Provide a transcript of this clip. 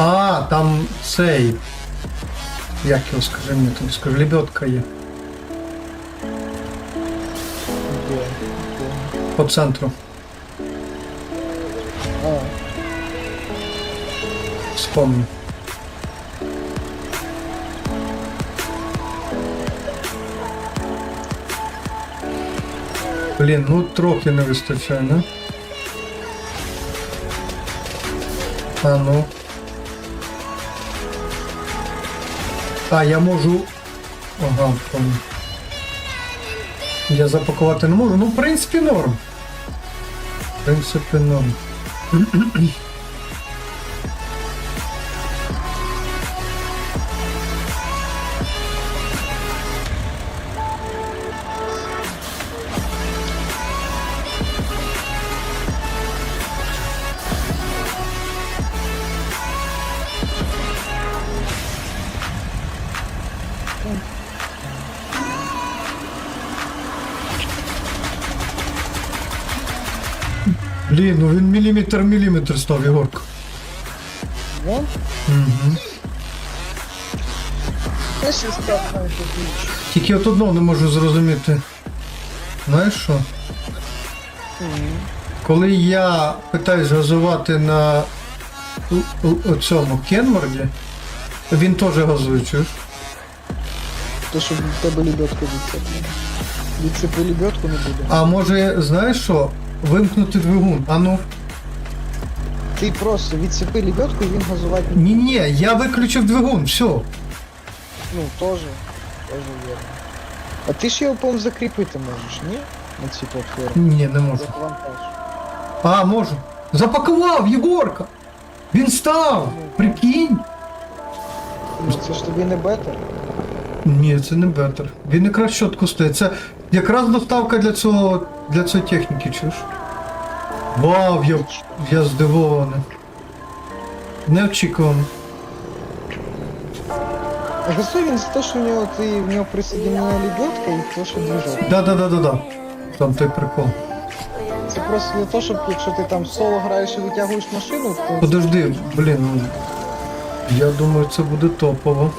А, там цей. Як його скажи мені, там скажи, лебедка є. По центру. Вспомню. Блін, ну трохи не вистачає, не? А ну. А, я можу. Ага, понял. Я запакувати не можу. Ну, в принципі, норм. В принципі, норм. Блін, ну він міліметр в міліметр став, Єгорко. вон? Угу. Тільки от одного не можу зрозуміти. Знаєш що? Коли я питаюсь газувати на у- у- у цьому Кенморді, він теж газує, чуєш? То, щоб в тебе лебедку відцепили. Відцепи лебедку не буде. А може, знаєш що? Вимкнути двигун. А ну. Ти просто відцепи лебедку і він газувати не Ні, ні, я виключив двигун, все. Ну, тоже. Тоже вірно. А ти ж його, по закріпити можеш, ні? На цій платформі. Ні, не можу. А, можу. Запакував, Єгорка! Він став! Прикинь! Ну, це ж тобі не бетер. Ні, це не бетер. Він якраз чітко стоїть. Це якраз доставка для цього для цієї техніки, чуєш? Вау, я, я здивований. Неочікувано. А він за те, що в нього ти в нього присоединена лебедка і то, що движок. Да-да-да-да-да. Там той прикол. Це просто для того, щоб якщо ти там соло граєш і витягуєш машину, то Подожди, блін. Я думаю, це буде топово.